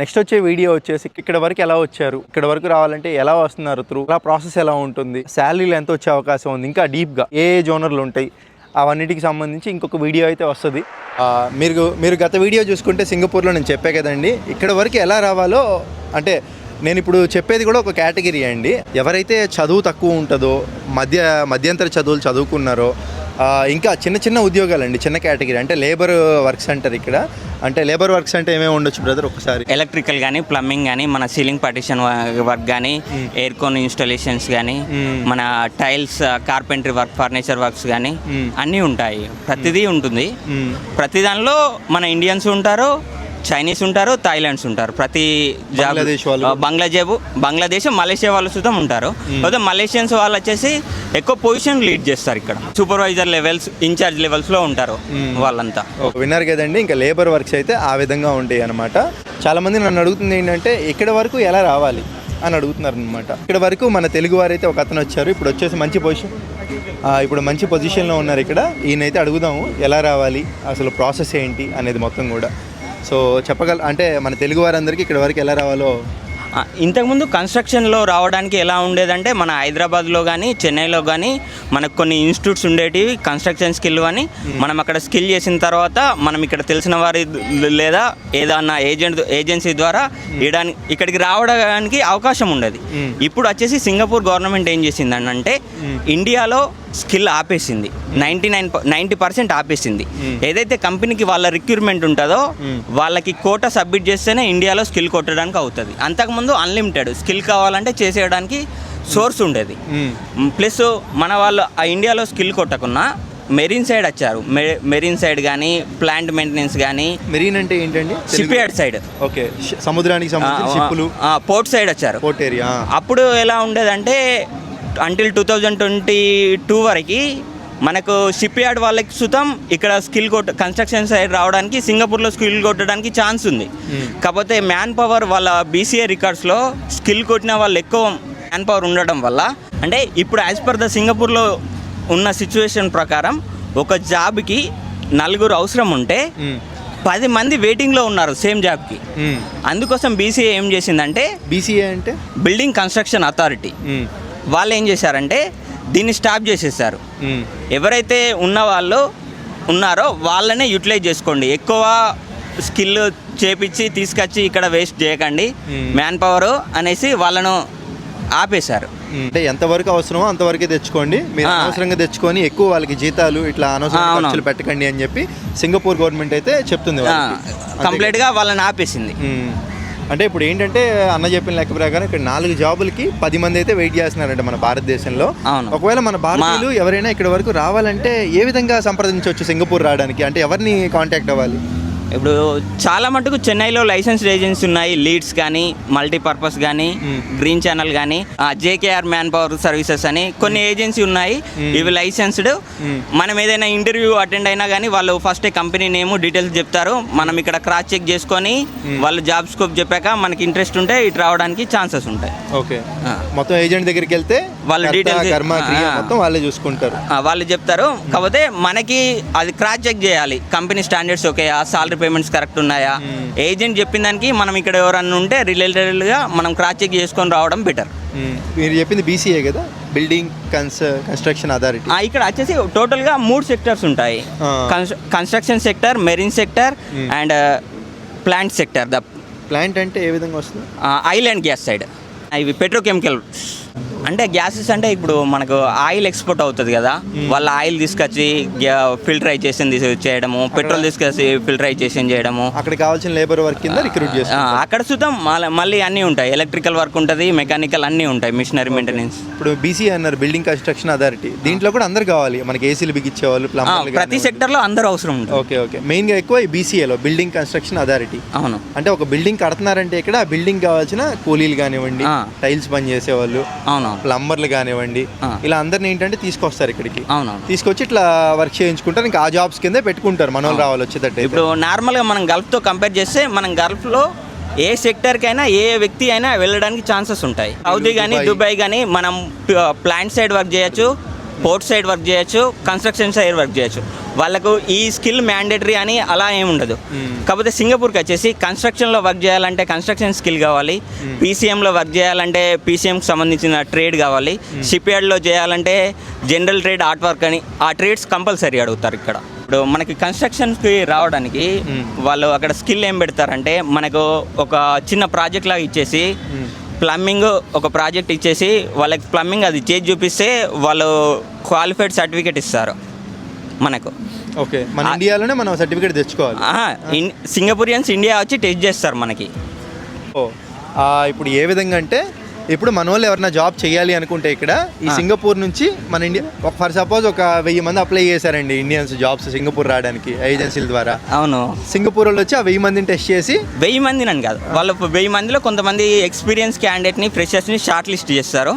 Next వచ్చే video వచ్చేసి ఇక్కడ వరకు ఎలా వచ్చారు? ఇక్కడ వరకు రావాలంటే ఎలా వస్తున్నారు త్రూ? అలా ప్రాసెస్ ఎలా ఉంటుంది? శాలరీలు ఎంత వచ్చే అవకాశం ఉంది? ఇంకా డీప్గా ఏ జోనర్లు ఉంటాయి? అవన్నిటికి సంబంధించి ఇంకొక వీడియో అయితే వస్తుంది. మీరు మీరు గత వీడియో చూసుకుంటే సింగపూర్లో నేను చెప్పే కదండి ఇక్కడ వరకు ఎలా రావాలో అంటే నేను ఇప్పుడు చెప్పేది కూడా ఒక కేటగిరీ అండి. ఎవరైతే చదువు తక్కువ ఉంటుందో మధ్య మధ్యంతర చదువులు చదువుకున్నారో ఇంకా చిన్న చిన్న ఉద్యోగాలండి చిన్న కేటగిరీ. అంటే లేబర్ వర్క్స్ అంటారు ఇక్కడ. అంటే లేబర్ వర్క్స్ అంటే ఏమేమి ఉండొచ్చు బ్రదర్ ఒకసారి. ఎలక్ట్రికల్ కానీ ప్లంబింగ్ కానీ మన సీలింగ్ పార్టిషన్ వర్క్ కానీ ఎయిర్ కోన్ ఇన్స్టాలేషన్స్ కానీ. మన tiles carpentry work furniture works కానీ. అన్నీ ఉంటాయి. ప్రతిదీ ఉంటుంది. మ్మ్. ప్రతి దానిలో మన ఇండియన్స్ ఉంటారు చైనీస్ ఉంటారు థాయిలాండ్స్ ఉంటారు. ప్రతి బంగ్లాదేశ్ వాళ్ళు. బంగ్లాదేశ్ బంగ్లాదేశ్ మలేషియా వాళ్ళు సుతం ఉంటారు. అయితే మలేషియన్స్ వాళ్ళు వచ్చేసి ఎక్కువ పొజిషన్ లీడ్ చేస్తారు ఇక్కడ. సూపర్వైజర్ లెవెల్స్ ఇన్ఛార్జ్ లెవెల్స్లో ఉంటారు వాళ్ళంతా. విన్నారు కదండి ఇంకా లేబర్ వర్క్స్ అయితే ఆ విధంగా ఉంటాయి అనమాట చాలా మంది నన్ను అడుగుతుంది ఏంటంటే ఇక్కడ వరకు ఎలా రావాలి? అని అడుగుతున్నారు అనమాట ఇక్కడ వరకు మన తెలుగు వారైతే ఒక అతను వచ్చారు. ఇప్పుడు వచ్చేసి మంచి పొజిషన్ ఇప్పుడు మంచి పొజిషన్లో ఉన్నారు ఇక్కడ. ఈయనైతే అడుగుదాము ఎలా రావాలి? అసలు ప్రాసెస్ ఏంటి? అనేది మొత్తం కూడా. సో చెప్పగల అంటే మన తెలుగు వారందరికీ ఇక్కడ వరకు ఎలా రావాలో ఇంతకుముందు కన్స్ట్రక్షన్లో రావడానికి ఎలా ఉండేదంటే మన హైదరాబాద్లో కానీ చెన్నైలో కానీ మనకు కొన్ని ఇన్స్టిట్యూట్స్ ఉండేటివి కన్స్ట్రక్షన్ స్కిల్ అని. మనం అక్కడ స్కిల్ చేసిన తర్వాత మనం ఇక్కడ తెలిసిన వారి లేదా ఏదన్నా ఏజెంట్ ఏజెన్సీ ద్వారా ఇయడానికి ఇక్కడికి రావడానికి అవకాశం ఉండేది. ఇప్పుడు వచ్చేసి సింగపూర్ గవర్నమెంట్ ఏం చేసిందని అంటే ఇండియాలో స్కిల్ ఆపేసింది. నైంటీ నైన్ నైంటీ పర్సెంట్ ఆపేసింది. ఏదైతే కంపెనీకి వాళ్ళ రిక్రూట్మెంట్ ఉంటుందో వాళ్ళకి కోట సబ్మిట్ చేస్తేనే ఇండియాలో స్కిల్ కొట్టడానికి అవుతుంది. అంతకుముందు అన్లిమిటెడ్ స్కిల్ కావాలంటే చేసేయడానికి సోర్స్ ఉండేది. ప్లస్ మన వాళ్ళు ఆ ఇండియాలో స్కిల్ కొట్టకున్నా మెరీన్ సైడ్ వచ్చారు. మెరీన్ సైడ్ కానీ ప్లాంట్ మెయింటెనెన్స్ కానీ మెరీన్ అంటే ఏంటండి? Shipyard side. ఓకే. సముద్రానికి పోర్ట్ సైడ్ వచ్చారు. Port area. అప్పుడు ఎలా ఉండేదంటే until two thousand twenty two వరకు మనకు షిప్ యార్డ్ వాళ్ళకి సుతం ఇక్కడ స్కిల్ కొట్ట కన్స్ట్రక్షన్ సైడ్ రావడానికి సింగపూర్లో స్కిల్ కొట్టడానికి ఛాన్స్ ఉంది. కాకపోతే మ్యాన్ పవర్ వాళ్ళ బీసీఏ రికార్డ్స్లో స్కిల్ కొట్టిన వాళ్ళు ఎక్కువ మ్యాన్ పవర్ ఉండడం వల్ల అంటే ఇప్పుడు యాజ్ పర్ ద సింగపూర్లో ఉన్న సిచ్యువేషన్ ప్రకారం ఒక జాబ్కి నలుగురు అవసరం ఉంటే పది మంది వెయిటింగ్లో ఉన్నారు సేమ్ జాబ్కి. అందుకోసం బీసీఏ ఏం చేసిందంటే బీసీఏ అంటే? Building construction authority. వాళ్ళు ఏం చేశారంటే దీన్ని స్టాప్ చేసేసారు. ఎవరైతే ఉన్న వాళ్ళు ఉన్నారో వాళ్ళనే యూటిలైజ్ చేసుకోండి ఎక్కువ స్కిల్ చేపించి తీసుకొచ్చి ఇక్కడ వేస్ట్ చేయకండి. మ్యాన్ పవర్ అనేసి వాళ్ళను ఆపేశారు అంటే ఎంతవరకు అవసరమో అంతవరకే తెచ్చుకోండి మీరు ఆ. అనవసరంగా తెచ్చుకొని ఎక్కువ వాళ్ళకి జీతాలు ఇట్లా. ఖర్చులు పెట్టకండి అని చెప్పి సింగపూర్ గవర్నమెంట్ అయితే చెప్తుంది కంప్లీట్గా వాళ్ళని ఆపేసింది. అంటే ఇప్పుడు ఏంటంటే అన్న చెప్పిన లెక్క ప్రకారం ఇక్కడ నాలుగు జాబులకి పది మంది అయితే వెయిట్ చేస్తున్నారంట మన భారతదేశంలో. ఒకవేళ మన భారతీయులు ఎవరైనా ఇక్కడ వరకు రావాలంటే ఏ విధంగా సంప్రదించవచ్చు సింగపూర్ రావడానికి? అంటే ఎవరిని కాంటాక్ట్ అవ్వాలి? ఇప్పుడు చాలా మటుకు చెన్నైలో లైసెన్స్డ్ ఏజెన్సీ ఉన్నాయి లీడ్స్ కానీ మల్టీపర్పస్ కానీ Hmm. గ్రీన్ ఛానల్ కానీ జేకేఆర్ మ్యాన్ పవర్ సర్వీసెస్ అని కొన్ని ఏజెన్సీ ఉన్నాయి ఇవి లైసెన్స్డ్. మనం ఏదైనా ఇంటర్వ్యూ అటెండ్ అయినా కానీ వాళ్ళు ఫస్ట్ కంపెనీ నేమ్ డీటెయిల్స్ చెప్తారు. మనం ఇక్కడ క్రాస్ చెక్ చేసుకొని వాళ్ళు జాబ్ స్కోప్ చెప్పాక మనకి ఇంట్రెస్ట్ ఉంటే ఇటు రావడానికి ఛాన్సెస్ ఉంటాయి. ఓకే. మొత్తం ఏజెంట్ దగ్గరికి వెళ్తే వాళ్ళ ఆ. మొత్తం వాళ్ళే చూసుకుంటారు. వాళ్ళు చెప్తారు. కాకపోతే మనకి అది క్రాస్ చెక్ చేయాలి. కంపెనీ స్టాండర్డ్స్ ఓకేయా సాలరీ పేమెంట్స్ కరెక్ట్ ఉన్నాయా? ఏజెంట్ చెప్పిన దానికి మనం ఇక్కడ ఎవరన్నా ఉంటే రిలేటెడ్గా మనం క్రాస్ చెక్ చేసుకొని రావడం బెటర్ మ్మ్. మీరు చెప్పింది బీసీఏ కదా? బిల్డింగ్ కన్స్ కన్స్ట్రక్షన్ అథారిటీ ఇక్కడ వచ్చేసి టోటల్గా మూడు సెక్టర్స్ ఉంటాయి. Construction sector marine sector and plant sector the plant అంటే ఏ విధంగా వస్తుంది? అండ్ గ్యాస్ సైడ్ ఇవి పెట్రోకెమికల్ అంటే గ్యాసెస్ అంటే ఇప్పుడు మనకు ఆయిల్ ఎక్స్పోర్ట్ అవుతుంది కదా. వాళ్ళ ఆయిల్ తీసుకొచ్చి ఫిల్టరైజేషన్ తీసి చేయడము పెట్రోల్ తీసుకొచ్చి ఫిల్టరైజేషన్ చేయడము. అక్కడ కావాల్సిన లేబర్ వర్క్ కింద రిక్రూట్ ఆ, చేస్తారు. అక్కడ చూద్దాం. మళ్ళీ అన్నీ ఉంటాయి. ఎలక్ట్రికల్ వర్క్ ఉంటుంది మెకానికల్ అన్నీ ఉంటాయి మిషనరీ మెయింటెనెన్స్ ఇప్పుడు బీసీ అన్నారు బిల్డింగ్ కన్స్ట్రక్షన్ అథారిటీ దీంట్లో కూడా అందరు కావాలి. మనకి ఏసీలు బిగించేవాళ్ళు ప్రతి సెక్టర్లో అందరూ అవసరం ఉంటుంది. ఓకే ఓకే మెయిన్గా ఎక్కువ బీసీఏలో బిల్డింగ్ కన్స్ట్రక్షన్ అథారిటీ అవును. అంటే ఒక బిల్డింగ్ కడుతున్నారంటే ఇక్కడ బిల్డింగ్ కావాల్సిన కూలీలు కానివ్వండి. టైల్స్ పని చేసేవాళ్ళు అవును. ప్లంబర్లు కానివ్వండి. ఇలా అందరిని ఏంటంటే తీసుకొస్తారు ఇక్కడికి. తీసుకొచ్చి ఇట్లా వర్క్ చేయించుకుంటారు ఇంకా ఆ జాబ్స్ కిందే పెట్టుకుంటారు మన వాళ్ళు రావాలి వచ్చేటట్టు ఇప్పుడు నార్మల్గా మనం గల్ఫ్తో కంపేర్ చేస్తే మనం గల్ఫ్లో ఏ సెక్టర్కైనా ఏ వ్యక్తి అయినా వెళ్ళడానికి ఛాన్సెస్ ఉంటాయి. సౌదీ కానీ దుబాయ్. దుబాయ్ కానీ మనం ప్లాంట్ సైడ్ వర్క్ చేయొచ్చు పోర్ట్ సైడ్ వర్క్ చేయొచ్చు కన్స్ట్రక్షన్ సైడ్ వర్క్ చేయొచ్చు. వాళ్ళకు ఈ స్కిల్ మ్యాండేటరీ అని అలా ఏమి ఉండదు. కాకపోతే సింగపూర్కి వచ్చేసి కన్స్ట్రక్షన్లో వర్క్ చేయాలంటే కన్స్ట్రక్షన్ స్కిల్ కావాలి. పీసీఎంలో వర్క్ చేయాలంటే పీసీఎంకి సంబంధించిన ట్రేడ్ కావాలి. షిప్ యార్డ్లో చేయాలంటే జనరల్ ట్రేడ్ ఆర్ట్ వర్క్ అని ఆ ట్రేడ్స్ కంపల్సరీ అడుగుతారు ఇక్కడ. ఇప్పుడు మనకి కన్స్ట్రక్షన్స్కి రావడానికి వాళ్ళు అక్కడ స్కిల్ ఏం పెడతారంటే మనకు ఒక చిన్న ప్రాజెక్ట్ లాగా ఇచ్చేసి ప్లంబింగ్ ఒక ప్రాజెక్ట్ ఇచ్చేసి వాళ్ళకి ప్లంబింగ్ అది చేసి చూపిస్తే వాళ్ళు క్వాలిఫైడ్ సర్టిఫికేట్ ఇస్తారు మనకు. ఓకే మన ఇండియాలోనే మనం సర్టిఫికేట్ తెచ్చుకోవాలి. సింగపూరియన్స్ ఇండియా వచ్చి టెస్ట్ చేస్తారు మనకి. ఇప్పుడు ఏ విధంగా అంటే ఇప్పుడు మన వాళ్ళు ఎవరైనా జాబ్ చేయాలి అనుకుంటే ఇక్కడ ఈ. సింగపూర్ నుంచి మన ఇండియా ఒక ఫర్ సపోజ్ ఒక వెయ్యి మంది అప్లై చేశారండి ఇండియన్స్ జాబ్స్ సింగపూర్ రావడానికి ఏజెన్సీల ద్వారా అవును సింగపూర్ వాళ్ళు వచ్చి ఆ వెయ్యి మందిని టెస్ట్ చేసి వెయ్యి మంది నన్ను కాదు వాళ్ళు వెయ్యి మందిలో కొంతమంది ఎక్స్పీరియన్స్ క్యాండిడేట్ని ఫ్రెషర్స్ని షార్ట్ లిస్ట్ చేస్తారు.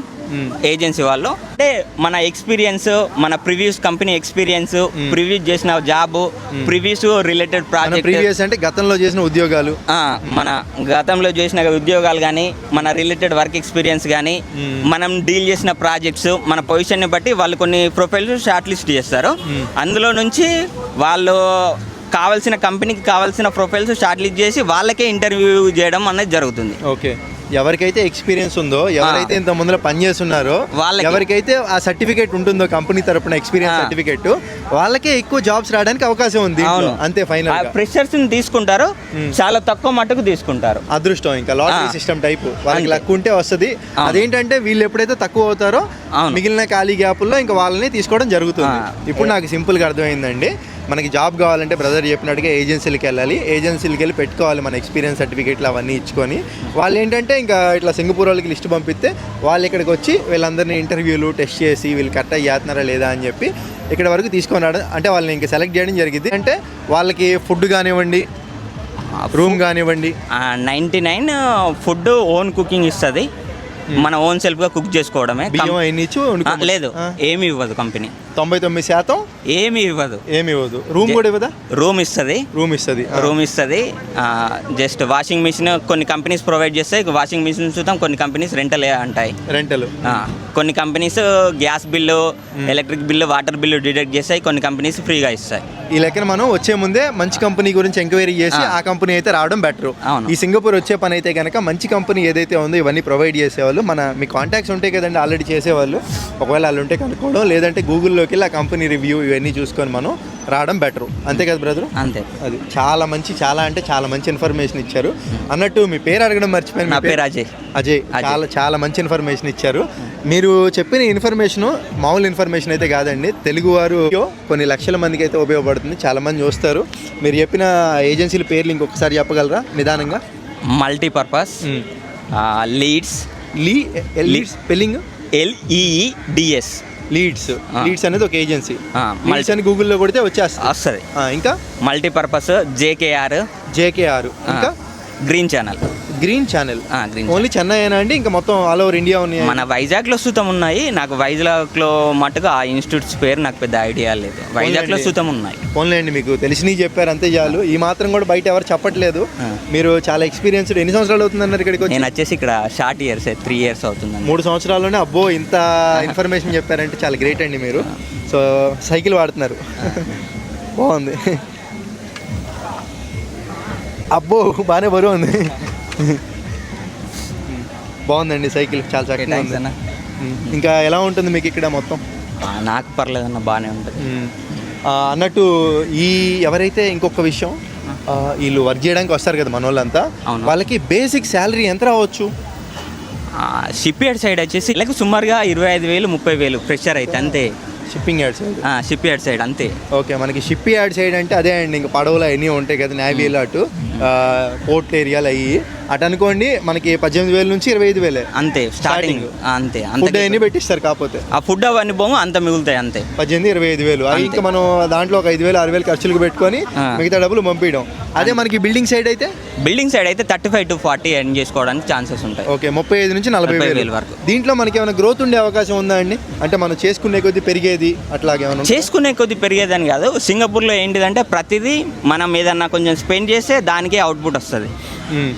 ఏజెన్సీ వాళ్ళు. అంటే మన ఎక్స్పీరియన్స్ మన ప్రివ్యూస్ కంపెనీ ఎక్స్పీరియన్స్ ప్రివ్యూస్ చేసిన job previous related project. Previous అంటే గతంలో చేసిన ఉద్యోగాలు. మన గతంలో చేసిన ఉద్యోగాలు కానీ మన రిలేటెడ్ వర్క్ ఎక్స్పీరియన్స్ కానీ. మనం డీల్ చేసిన ప్రాజెక్ట్స్ మన పొజిషన్ని బట్టి వాళ్ళు కొన్ని ప్రొఫైల్స్ షార్ట్ లిస్ట్ చేస్తారు. అందులో నుంచి వాళ్ళు కావాల్సిన కంపెనీకి కావాల్సిన ప్రొఫైల్స్ షార్ట్ లిస్ట్ చేసి వాళ్ళకే ఇంటర్వ్యూ చేయడం అనేది జరుగుతుంది. ఓకే. ఎవరికైతే ఎక్స్పీరియన్స్ ఉందో ఎవరైతే ఇంత ముందులో పనిచేస్తున్నారో. ఎవరికైతే ఆ సర్టిఫికేట్ ఉంటుందో కంపెనీ తరపున ఎక్స్పీరియన్స్. సర్టిఫికేట్ వాళ్ళకే ఎక్కువ జాబ్స్ రావడానికి అవకాశం ఉంది. అంతే ఫైనల్ ఆ ఫ్రెషర్స్ని తీసుకుంటారు. చాలా తక్కువ మట్టుకు తీసుకుంటారు అదృష్టం ఇంకా లాటరీ. సిస్టమ్ టైప్ వాళ్ళకి. లక్ ఉంటే వస్తుంది. అదేంటంటే వీళ్ళు ఎప్పుడైతే తక్కువ అవుతారో. మిగిలిన ఖాళీ గ్యాపుల్లో ఇంకా వాళ్ళని తీసుకోవడం జరుగుతుంది. ఇప్పుడు నాకు సింపుల్గా అర్థమైందండి మనకి జాబ్ కావాలంటే బ్రదర్ చెప్పినట్టుగా ఏజెన్సీలకు వెళ్ళాలి. ఏజెన్సీలకు వెళ్ళి పెట్టుకోవాలి మన ఎక్స్పీరియన్స్ సర్టిఫికేట్లు అవన్నీ ఇచ్చుకొని. వాళ్ళు ఏంటంటే ఇంకా ఇట్లా సింగపూర్ వాళ్ళకి లిస్ట్ పంపిస్తే వాళ్ళు ఇక్కడికి వచ్చి వీళ్ళందరినీ ఇంటర్వ్యూలు టెస్ట్ చేసి వీళ్ళు కరెక్ట్గా చేస్తున్నారా లేదా అని చెప్పి ఇక్కడ వరకు తీసుకొని రావడం. అంటే వాళ్ళని ఇంకా సెలెక్ట్ చేయడం జరిగింది. అంటే వాళ్ళకి ఫుడ్ కానివ్వండి రూమ్ కానివ్వండి. Ninety nine food own cooking ఇస్తుంది. మన ఓన్ సెల్ఫ్గా కుక్ చేసుకోవడమే. లేదు. ఏమి ఇవ్వదు కంపెనీ. తొంభై తొమ్మిది శాతం ఏమి ఇవ్వదు. ఏమి ఇవ్వదు. రూమ్ కూడా ఇవ్వదా? రూమ్ ఇస్తుంది. రూమ్ ఇస్తుంది రూమ్ ఇస్తుంది. జస్ట్ వాషింగ్ మిషన్ కొన్ని కంపెనీస్ ప్రొవైడ్ చేస్తాయి వాషింగ్ మిషన్ చూద్దాం కొన్ని కంపెనీస్ రెంటల్ అంటాయి. రెంటల్. కొన్ని companies gas bill electric bill water bill deduct చేస్తాయి కొన్ని కంపెనీస్ ఫ్రీగా ఇస్తాయి. ఈ లెక్కన మనం వచ్చే ముందే మంచి కంపెనీ గురించి ఎంక్వైరీ చేసి ఆ. కంపెనీ అయితే రావడం బెటర్. అవును. ఈ సింగపూర్ వచ్చే పని అయితే కనుక మంచి కంపెనీ ఏదైతే ఉందో ఇవన్నీ ప్రొవైడ్ చేసేవాళ్ళు. మన మీ కాంటాక్ట్స్ ఉంటాయి కదండి ఆల్రెడీ చేసేవాళ్ళు. ఒకవేళ వాళ్ళు ఉంటే కనుక్కోవడం లేదంటే గూగుల్లోకి వెళ్ళి ఆ కంపెనీ రివ్యూ ఇవన్నీ చూసుకొని మనం రావడం బెటర్. అంతే కదా బ్రదర్? అంతే. అది చాలా మంచి చాలా అంటే చాలా మంచి ఇన్ఫర్మేషన్ ఇచ్చారు. అన్నట్టు మీ పేరు అడగడం మర్చిపోయాను. నా పేరు అజయ్. అజయ్. అజయ్. చాలా చాలా మంచి ఇన్ఫర్మేషన్ ఇచ్చారు. మీరు చెప్పిన ఇన్ఫర్మేషన్ మామూలు ఇన్ఫర్మేషన్ అయితే కాదండి. తెలుగువారు కొన్ని లక్షల మందికి అయితే ఉపయోగపడుతుంది. చాలా మంది చూస్తారు. మీరు చెప్పిన ఏజెన్సీల పేర్లు ఇంకొకసారి చెప్పగలరా? నిదానంగా. Multipurpose Leeds Lee Leeds spelling L E E D S Leeds. Leeds అనేది ఒక ఏజెన్సీ ఆ, లీడ్స్ అని గూగుల్లో కొడితే వచ్చేస్తుంది. వస్తుంది. ఇంకా? మల్టీపర్పస్ జేకేఆర్ జేకేఆర్ ఇంకా? Green channel green channel green only Chennai అయినా అండి? ఇంకా మొత్తం ఆల్ ఓవర్ ఇండియా ఉన్నాయి. మన వైజాగ్లో సుతం ఉన్నాయి. నాకు వైజాగ్లో మటుకు ఆ ఇన్స్టిట్యూట్స్ పేరు నాకు పెద్ద ఐడియా లేదు. వైజాగ్లో. సుతం ఉన్నాయి. పోన్లేండి మీకు. తెలిసినవి చెప్పారు అంతే చాలు. ఈ మాత్రం కూడా బయట ఎవరు చెప్పట్లేదు. మీరు చాలా ఎక్స్పీరియన్స్డ్ ఎన్ని సంవత్సరాలు అవుతుందన్నారు ఇక్కడికి నేను వచ్చేసి ఇక్కడ షార్ట్ ఇయర్స్ త్రీ ఇయర్స్ అవుతుందండి. మూడు సంవత్సరాల్లోనే అబ్బో ఇంత ఇన్ఫర్మేషన్ చెప్పారంటే చాలా గ్రేట్ అండి మీరు. సో సైకిల్ వాడుతున్నారు. బాగుంది. అబ్బో బాగానే బరువు ఉంది. బాగుందండి సైకిల్ చాలా చక్కగా థ్యాంక్స్ ఉంది అన్న ఉమ్. ఇంకా ఎలా ఉంటుంది మీకు ఇక్కడ మొత్తం ఆ, నాకు పర్లేదన్న బాగానే ఉంటుంది. ఆ, అన్నట్టు ఈ ఎవరైతే ఇంకొక విషయం ఆ, వీళ్ళు వర్క్ చేయడానికి వస్తారు కదా మన వాళ్ళంతా అవును. వాళ్ళకి బేసిక్ శాలరీ ఎంత రావచ్చు షిప్ యార్డ్ సైడ్ వచ్చేసి ఇలా సుమారుగా ఇరవై ఐదు వేలు ముప్పై వేలు ఫ్రెషర్ అయితే అంతే shipping yard side shipyard side అంతే. ఓకే మనకి షిప్ యార్డ్ సైడ్ అంటే అదే అండి ఇంకా పడవలు అవన్నీ ఉంటాయి కదా నేవీలు అటు పోర్ట్ ఏరియాలు అయ్యి. అటు అనుకోండి మనకి పద్దెనిమిది వేల నుంచి ఇరవై ఐదు వేలే. అంతే స్టార్టింగ్. అంతే ఫుడ్ అంతే అవన్నీ పెట్టిస్తారు కాకపోతే. ఆ ఫుడ్ అవన్నీ పోము అంత మిగులుతాయి అంతే. పద్దెనిమిది ఇరవై ఐదు వేలు. అవి. ఇంకా మనం దాంట్లో ఒక ఐదు వేలు ఆరు వేలు ఖర్చులకు పెట్టుకొని. మిగతా డబ్బులు పంపించడం. అదే మనకి బిల్డింగ్ సైడ్ అయితే? బిల్డింగ్ సైడ్ అయితే thirty five to forty earn చేసుకోవడానికి ఛాన్సెస్ ఉంటాయి. ఓకే ముప్పై ఐదు నుంచి నలభై వేలు. వరకు. దీంట్లో మనకి ఏమైనా గ్రోత్ ఉండే అవకాశం ఉందా అండి? అంటే మనం చేసుకునే కొద్దీ పెరిగేది అట్లాగే? చేసుకునే కొద్ది పెరిగేదని కాదు సింగపూర్లో ఏంటిదంటే ప్రతిదీ మనం ఏదన్నా కొంచెం స్పెండ్ చేస్తే దానికే అవుట్పుట్ వస్తుంది.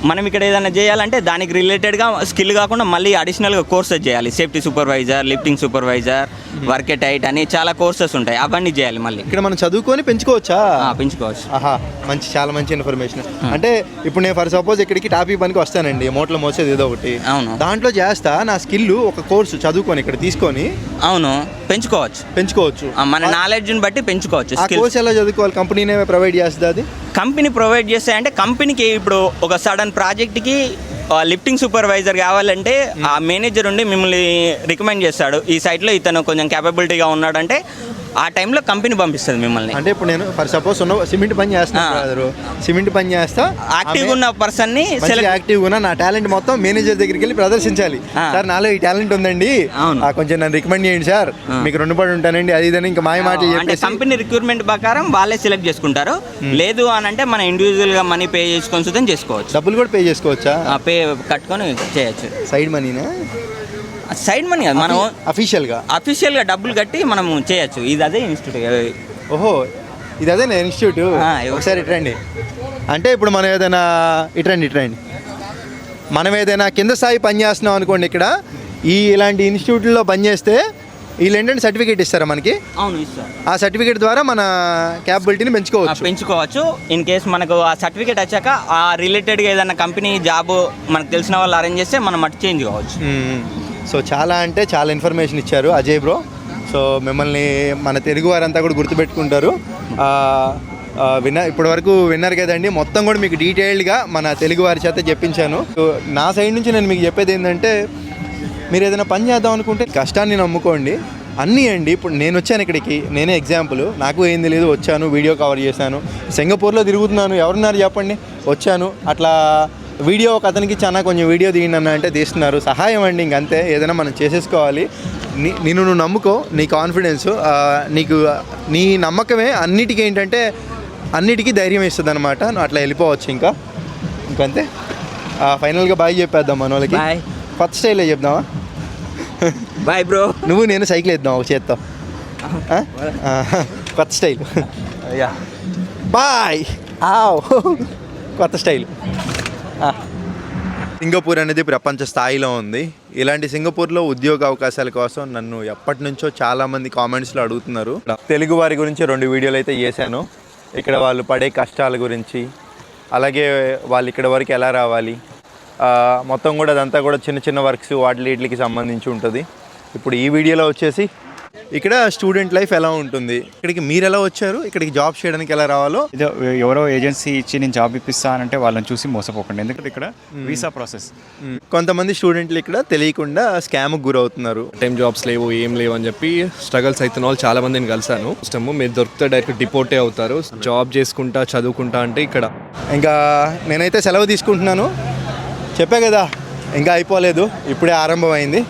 మనం ఇక్కడ ఏదైనా చేయాలంటే దానికి రిలేటెడ్గా స్కిల్ కాకుండా మళ్ళీ అడిషనల్గా కోర్సెస్ చేయాలి. Safety supervisor lifting supervisor work height అని చాలా కోర్సెస్ ఉంటాయి. అవన్నీ చేయాలి మళ్ళీ. ఇక్కడ మనం చదువుకొని పెంచుకోవచ్చా? పెంచుకోవచ్చు. ఆహా మంచి చాలా మంచి ఇన్ఫర్మేషన్ అంటే ఇప్పుడు నేను ఫర్ సపోజ్ ఇక్కడికి టాపిక్ పనికి వస్తానండి. మూటలు మోసేది ఏదో ఒకటి. అవును. దాంట్లో చేస్తా నా స్కిల్ ఒక కోర్సు చదువుకొని ఇక్కడ తీసుకొని అవును పెంచుకోవచ్చు. పెంచుకోవచ్చు. మన నాలెడ్జ్ని బట్టి పెంచుకోవచ్చు కోర్స్ ఎలా చదువుకోవాలి? కంపెనీనే ప్రొవైడ్ చేస్తుంది అది? కంపెనీ ప్రొవైడ్ చేస్తాయంటే కంపెనీకి ఇప్పుడు ఒక సడన్ ప్రాజెక్ట్కి లిఫ్టింగ్ సూపర్వైజర్ కావాలంటే ఆ మేనేజర్ ఉండి మిమ్మల్ని రికమెండ్ చేస్తాడు. ఈ సైట్లో ఇతను కొంచెం క్యాపబిలిటీగా ఉన్నాడంటే ఆ టైంలో కంపెనీ పంపిస్తుంది మిమ్మల్ని. అంటే ఇప్పుడు నేను ఫర్ సపోజ్ ఉన్న సిమెంట్ పని. బ్రదరు. సిమెంట్ పని చేస్తా యాక్టివ్గా ఉన్న పర్సన్ని సెలెక్ట్ యాక్టివ్గా నా టాలెంట్ మొత్తం మేనేజర్ దగ్గరికి వెళ్ళి ప్రదర్శించాలి. సార్ నాలో ఈ టాలెంట్ ఉందండి. కొంచెం నన్ను రికమెండ్ చేయండి సార్. మీకు రుణపడి ఉంటానండి అది ఇదని ఇంకా మాయ అంటే చెప్పేసి. కంపెనీ రిక్రూట్మెంట్ ప్రకారం వాళ్ళే సెలెక్ట్ చేసుకుంటారు. లేదు అని అంటే మన ఇండివిజువల్గా మనీ పే చేసుకొని చేసుకోవచ్చు. డబ్బులు కూడా పే చేసుకోవచ్చా? పే కట్టుకొని చేయొచ్చు. సైడ్ మనీనా? సైడ్ మనీ కాదు మనం అఫీషియల్గా అఫీషియల్గా డబ్బులు కట్టి మనం చేయొచ్చు. ఇది అదే ఇన్స్టిట్యూట్. ఓహో ఇది అదే ఇన్స్టిట్యూట్? ఒకసారి ఇట్రండి. అంటే ఇప్పుడు మనం ఏదైనా ఇట్రండి ఇట్రండి. మనం ఏదైనా కింద స్థాయి పని చేస్తున్నాం అనుకోండి ఇక్కడ ఈ ఇలాంటి ఇన్స్టిట్యూట్లో పని చేస్తే వీళ్ళు ఏంటంటే సర్టిఫికేట్ ఇస్తారా మనకి? అవును ఇస్తారు. ఆ సర్టిఫికేట్ ద్వారా మన క్యాపబిలిటీని పెంచుకోవచ్చు. పెంచుకోవచ్చు. ఇన్ కేస్ మనకు ఆ సర్టిఫికేట్ వచ్చాక ఆ రిలేటెడ్గా ఏదైనా కంపెనీ జాబ్ మనకు తెలిసిన వాళ్ళు అరేంజ్ చేస్తే మనం అటు చేంజ్ కావచ్చు. సో చాలా అంటే చాలా ఇన్ఫర్మేషన్ ఇచ్చారు. అజయ్ బ్రో సో మిమ్మల్ని మన తెలుగు వారంతా కూడా గుర్తుపెట్టుకుంటారు. విన్నర్ విన్న ఇప్పటి వరకు విన్నారు కదండి మొత్తం కూడా మీకు డీటెయిల్డ్గా మన తెలుగు వారి చేత చెప్పించాను. సో నా సైడ్ నుంచి నేను మీకు చెప్పేది ఏంటంటే మీరు ఏదైనా పని చేద్దాం అనుకుంటే కష్టాన్ని నమ్ముకోండి. అన్నీ అండి ఇప్పుడు నేను వచ్చాను ఇక్కడికి నేనే ఎగ్జాంపుల్ నాకు ఏం తెలియదు వచ్చాను వీడియో కవర్ చేశాను. సింగపూర్లో తిరుగుతున్నాను ఎవరున్నారు చెప్పండి? వచ్చాను. అట్లా వీడియో ఒక అతనికి చాలా కొంచెం వీడియో తీయండి అన్న అంటే తీస్తున్నారు. సహాయం అండి ఇంకంతే ఏదైనా మనం చేసేసుకోవాలి. నీ నిన్ను నువ్వు నమ్ముకో నీ కాన్ఫిడెన్స్ నీకు నీ నమ్మకమే అన్నిటికీ ఏంటంటే అన్నిటికీ ధైర్యం ఇస్తుంది అనమాట నువ్వు అట్లా వెళ్ళిపోవచ్చు ఇంకా. ఇంకంతే ఫైనల్గా బాయ్ చెప్పేద్దాం మన వాళ్ళకి. బాయ్ కొత్త స్టైల్లో చెప్దామా? బాయ్ బ్రో నువ్వు నేను సైకిల్ వేద్దాం ఒక చేత్తో. కొత్త స్టైల్ యా బాయ్ ఆవ్ కొత్త స్టైల్. సింగపూర్ అనేది ప్రపంచ స్థాయిలో ఉంది. ఇలాంటి సింగపూర్లో ఉద్యోగ అవకాశాల కోసం నన్ను ఎప్పటి నుంచో చాలామంది కామెంట్స్లో అడుగుతున్నారు. తెలుగు వారి గురించి రెండు వీడియోలు అయితే చేశాను. ఇక్కడ వాళ్ళు పడే కష్టాల గురించి అలాగే వాళ్ళు ఇక్కడ వరకు ఎలా రావాలి మొత్తం కూడా అదంతా కూడా చిన్న చిన్న వర్క్స్ వాటి వీటికి సంబంధించి ఉంటుంది. ఇప్పుడు ఈ వీడియోలో వచ్చేసి ఇక్కడ స్టూడెంట్ లైఫ్ ఎలా ఉంటుంది? ఇక్కడికి మీరు ఎలా వచ్చారు? ఇక్కడికి జాబ్ చేయడానికి ఎలా రావాలో? ఎవరో ఏజెన్సీ ఇచ్చి నేను జాబ్ ఇప్పిస్తానంటే వాళ్ళని చూసి మోసపోకండి. ఎందుకంటే ఇక్కడ వీసా ప్రాసెస్. కొంతమంది స్టూడెంట్లు ఇక్కడ తెలియకుండా స్కామ్కి గురవుతున్నారు. టైం జాబ్స్ లేవు ఏం లేవు అని చెప్పి స్ట్రగల్స్ అవుతున్న వాళ్ళు చాలా మందిని కలిసాను ఇష్టము మీరు దొరికితే డైరెక్ట్ డిపోర్టే అవుతారు. జాబ్ చేసుకుంటా చదువుకుంటా అంటే ఇక్కడ. ఇంకా నేనైతే సెలవు తీసుకుంటున్నాను. చెప్పా కదా ఇంకా అయిపోలేదు. ఇప్పుడే ఆరంభమైంది.